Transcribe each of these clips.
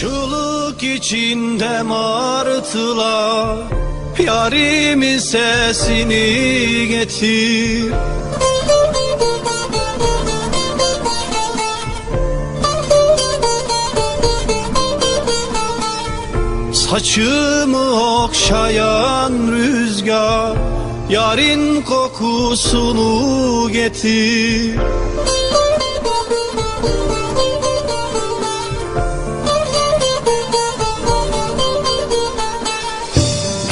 Çığlık içinde martılar Yarimin sesini getir. Saçımı okşayan rüzgar Yarın kokusunu getir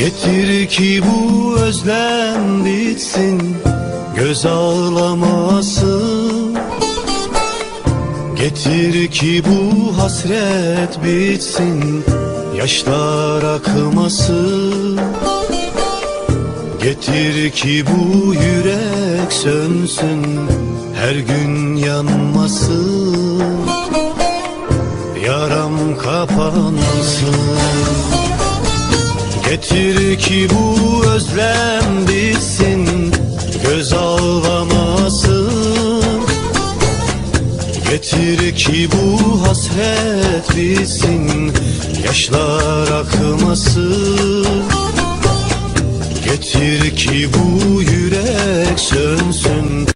Getir ki bu özlem bitsin Göz ağlamasın. Getir ki bu hasret bitsin Yaşlar akmasın. Getir ki bu yürek sönsün Her gün yanmasın. Yaram kapansın Getir ki bu özlem bitsin Göz ağlamasın Getir ki bu hasret bitsin Yaşlar akmasın. Getir ki bu yürek sönsün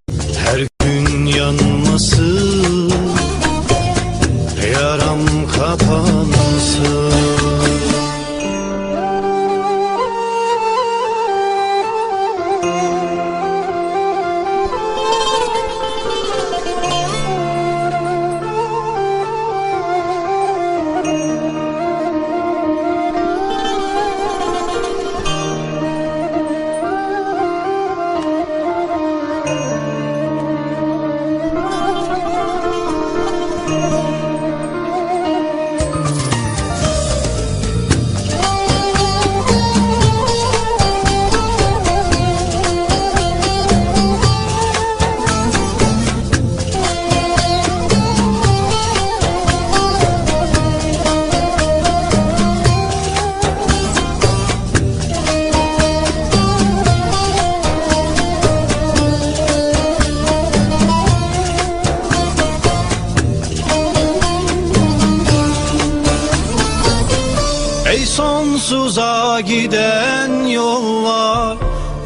sonsuza giden yollar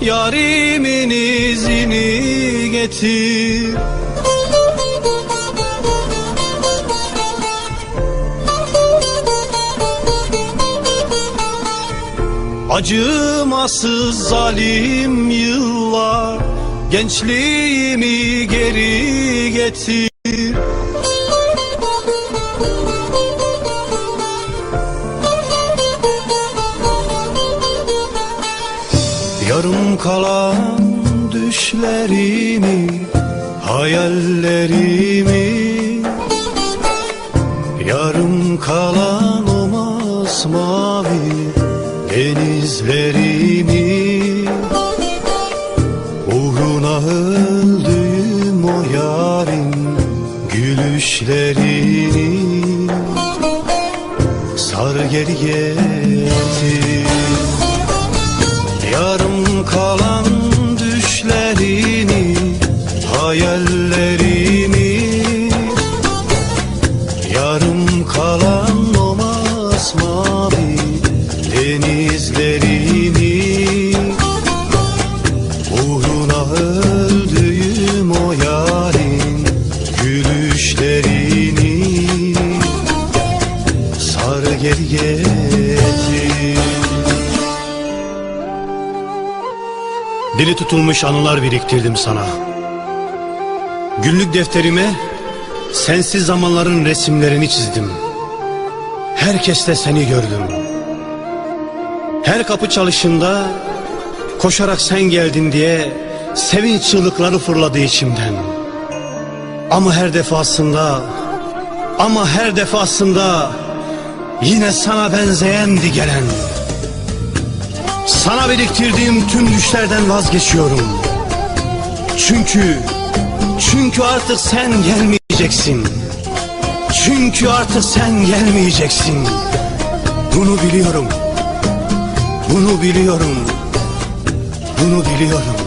Yarimin izini getir. Acımasız zalim yıllar Gençliğimi geri getir kalan düşlerimi, hayallerimi. Yarım kalan o masmavi denizlerimi. Uğruna öldüğüm o yarın gülüşlerini. Sar geri getir. Yarım kalan düşlerini, hayallerimi Yarım kalan Dili tutulmuş anılar biriktirdim sana. Günlük defterime sensiz zamanların resimlerini çizdim. Herkeste seni gördüm. Her kapı çalışında koşarak sen geldin diye sevinç çığlıkları fırladı içimden. Ama her defasında ama her defasında yine sana benzeyendi gelen. Sana biriktirdiğim tüm düşlerden vazgeçiyorum. Çünkü, çünkü artık sen gelmeyeceksin. Çünkü artık sen gelmeyeceksin. Bunu biliyorum. Bunu biliyorum. Bunu biliyorum.